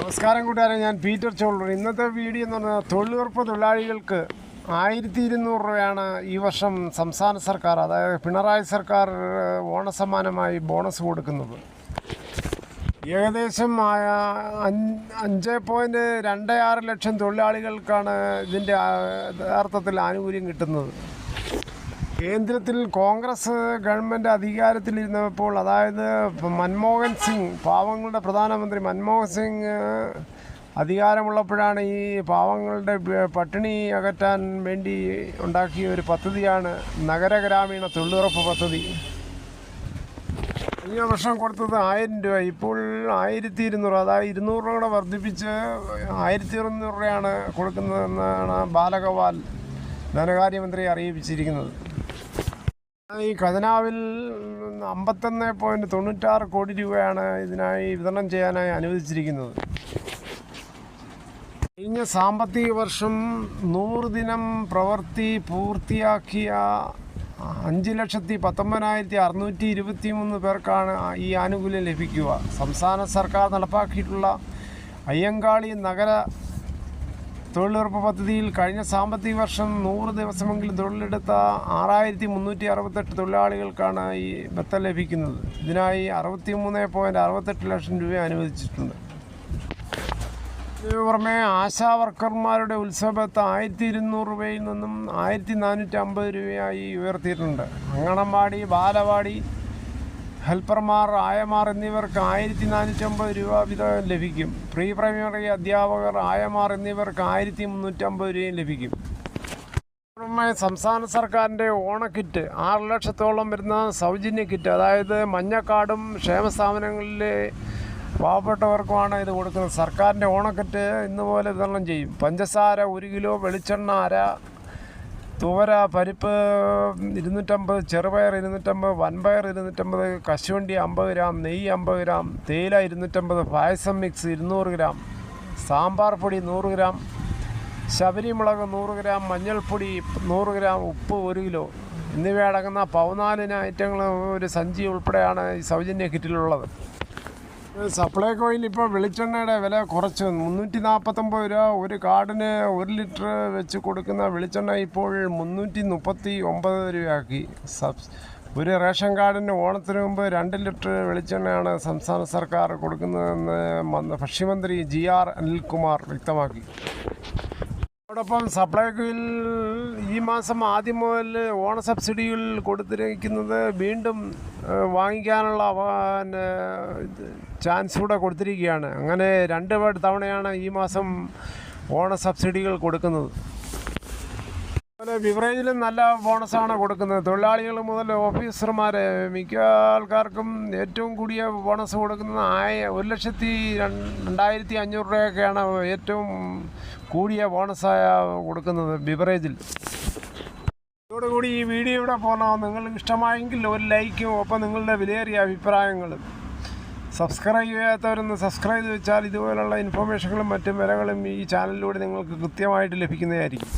നമസ്കാരം കൂട്ടുകാരെ ഞാൻ പീറ്റർ ചോളൂർ. ഇന്നത്തെ വീഡിയോ എന്ന് പറഞ്ഞാൽ തൊഴിലുറപ്പ് തൊഴിലാളികൾക്ക് ആയിരത്തി ഇരുന്നൂറ് രൂപയാണ് ഈ വർഷം സംസ്ഥാന സർക്കാർ അതായത് പിണറായി സർക്കാർ ഓണസമ്മാനമായി ബോണസ് കൊടുക്കുന്നത്. ഏകദേശം അഞ്ച് പോയിന്റ് രണ്ട് ആറ് ലക്ഷം തൊഴിലാളികൾക്കാണ് ഇതിന്റെ യഥാർത്ഥത്തിൽ ആനുകൂല്യം കിട്ടുന്നത്. കേന്ദ്രത്തിൽ കോൺഗ്രസ് ഗവൺമെന്റ് അധികാരത്തിലിരുന്നപ്പോൾ അതായത് മൻമോഹൻ സിംഗ് പാവങ്ങളുടെ പ്രധാനമന്ത്രി മൻമോഹൻ സിംഗ് അധികാരമുള്ളപ്പോഴാണ് ഈ പാവങ്ങളുടെ പട്ടിണി അകറ്റാൻ വേണ്ടി ഉണ്ടാക്കിയ ഒരു പദ്ധതിയാണ് നഗര ഗ്രാമീണ തൊഴിലുറപ്പ് പദ്ധതി. കഴിഞ്ഞ വർഷം കൊടുത്തത് ആയിരം രൂപ ഇപ്പോൾ ആയിരത്തി ഇരുന്നൂറ് അതായത് ഇരുന്നൂറ് രൂപ കൂടെ വർദ്ധിപ്പിച്ച് ആയിരത്തി ഇരുന്നൂറ് രൂപയാണ് കൊടുക്കുന്നതെന്നാണ് ബാലഗോപാൽ ധനകാര്യമന്ത്രി അറിയിച്ചിരിക്കുന്നത് ഈ ഖജനാവിൽ അമ്പത്തൊന്ന് പോയിന്റ് തൊണ്ണൂറ്റാറ് കോടി രൂപയാണ് ഇതിനായി വിതരണം ചെയ്യാനായി അനുവദിച്ചിരിക്കുന്നത്. കഴിഞ്ഞ സാമ്പത്തിക വർഷം നൂറ് ദിനം പ്രവൃത്തി പൂർത്തിയാക്കിയ അഞ്ച് ലക്ഷത്തി പത്തൊമ്പതിനായിരത്തി അറുന്നൂറ്റി ഇരുപത്തി മൂന്ന് പേർക്കാണ് ഈ ആനുകൂല്യം ലഭിക്കുക. സംസ്ഥാന സർക്കാർ നടപ്പാക്കിയിട്ടുള്ള അയ്യങ്കാളി നഗര തൊഴിലുറപ്പ് പദ്ധതിയിൽ കഴിഞ്ഞ സാമ്പത്തിക വർഷം നൂറ് ദിവസമെങ്കിലും തൊഴിലെടുത്ത ആറായിരത്തി മുന്നൂറ്റി അറുപത്തെട്ട് തൊഴിലാളികൾക്കാണ് ഈ ബത്ത ലഭിക്കുന്നത്. ഇതിനായി അറുപത്തി മൂന്ന് പോയിന്റ് അറുപത്തെട്ട് ലക്ഷം രൂപ അനുവദിച്ചിട്ടുണ്ട്. പുറമെ ആശാ വർക്കർമാരുടെ ഉത്സവത്ത് ആയിരത്തി ഇരുന്നൂറ് രൂപയിൽ നിന്നും ആയിരത്തി നാനൂറ്റി അമ്പത് രൂപയായി ഉയർത്തിയിട്ടുണ്ട്. അങ്കണവാടി ബാലവാടി ഹെൽപ്പർമാർ ആയമാർ എന്നിവർക്ക് ആയിരത്തി നാനൂറ്റമ്പത് രൂപ വീതം ലഭിക്കും. പ്രീ പ്രൈമറി അധ്യാപകർ ആയമാർ എന്നിവർക്ക് ആയിരത്തി മുന്നൂറ്റമ്പത് രൂപയും ലഭിക്കും. സംസ്ഥാന സർക്കാരിന്റെ ഓണക്കിറ്റ് ആറ് ലക്ഷത്തോളം വരുന്ന സൗജന്യ കിറ്റ് അതായത് മഞ്ഞക്കാടും ക്ഷേമസ്ഥാപനങ്ങളിലെ പാവപ്പെട്ടവർക്കുമാണ് ഇത് കൊടുക്കുന്നത്. സർക്കാരിന്റെ ഓണക്കിറ്റ് ഇന്ന് പോലെ വിതരണം ചെയ്യും. പഞ്ചസാര ഒരു കിലോ വെളിച്ചെണ്ണ അര തുവര പരിപ്പ് ഇരുന്നൂറ്റമ്പത് ചെറുപയർ ഇരുന്നൂറ്റമ്പത് വൻപയർ ഇരുന്നൂറ്റമ്പത് കശുവണ്ടി അമ്പത് ഗ്രാം നെയ്യ് അമ്പത് ഗ്രാം തേയില ഇരുന്നൂറ്റമ്പത് പായസം മിക്സ് ഇരുന്നൂറ് ഗ്രാം സാമ്പാർ പൊടി നൂറ് ഗ്രാം ശബരിമുളക് നൂറ് ഗ്രാം മഞ്ഞൾപ്പൊടി നൂറ് ഗ്രാം ഉപ്പ് ഒരു കിലോ എന്നിവയടങ്ങുന്ന പതിനാലിന് ഐറ്റങ്ങൾ ഒരു സഞ്ചി ഉൾപ്പെടെയാണ് ഈ സൗജന്യ കിറ്റിലുള്ളത്. സപ്ലൈകോയിൽ ഇപ്പോൾ വെളിച്ചെണ്ണയുടെ വില കുറച്ച്. മുന്നൂറ്റി നാൽപ്പത്തൊമ്പത് രൂപ ഒരു കാർഡിന് ഒരു ലിറ്റർ വെച്ച് കൊടുക്കുന്ന വെളിച്ചെണ്ണ ഇപ്പോൾ മുന്നൂറ്റി മുപ്പത്തി ഒമ്പത് രൂപയാക്കി. സബ് ഒരു റേഷൻ കാർഡിന് ഓണത്തിന് മുമ്പ് രണ്ട് ലിറ്റർ വെളിച്ചെണ്ണയാണ് സംസ്ഥാന സർക്കാർ കൊടുക്കുന്നതെന്ന് മന്ത്രി- ഭക്ഷ്യമന്ത്രി ജി ആർ അനിൽകുമാർ വ്യക്തമാക്കി. അതോടൊപ്പം സപ്ലൈകോയിൽ ഈ മാസം ആദ്യം മുതൽ ഓണ സബ്സിഡിയിൽ കൊടുത്തിരിക്കുന്നത് വീണ്ടും വാങ്ങിക്കാനുള്ള പിന്നെ, ചാൻസ് കൂടെ കൊടുത്തിരിക്കുകയാണ്. അങ്ങനെ രണ്ട് തവണയാണ് ഈ മാസം ഓണ സബ്സിഡികൾ കൊടുക്കുന്നത്. ബിവറേജിലും നല്ല ബോണസാണ് കൊടുക്കുന്നത്. തൊഴിലാളികൾ മുതൽ ഓഫീസർമാർ മിക്ക ആൾക്കാർക്കും ഏറ്റവും കൂടിയ ബോണസ് കൊടുക്കുന്നത് ആയ ഒരു ലക്ഷത്തി രണ്ടായിരത്തി അഞ്ഞൂറ് രൂപയൊക്കെയാണ് ഏറ്റവും കൂടിയ ബോണസായ കൊടുക്കുന്നത് ബിവറേജിൽ. ഇതോടുകൂടി ഈ വീഡിയോ ഇവിടെ പോകണം നിങ്ങൾക്ക് ഇഷ്ടമായെങ്കിൽ ഒരു ലൈക്കും ഒപ്പം നിങ്ങളുടെ വിലയേറിയ അഭിപ്രായങ്ങളും സബ്സ്ക്രൈബ് ചെയ്യാത്തവരൊന്ന് സബ്സ്ക്രൈബ് വെച്ചാൽ ഇതുപോലുള്ള ഇൻഫർമേഷനുകളും മറ്റും വിലകളും ഈ ചാനലിലൂടെ നിങ്ങൾക്ക് കൃത്യമായിട്ട് ലഭിക്കുന്നതായിരിക്കും.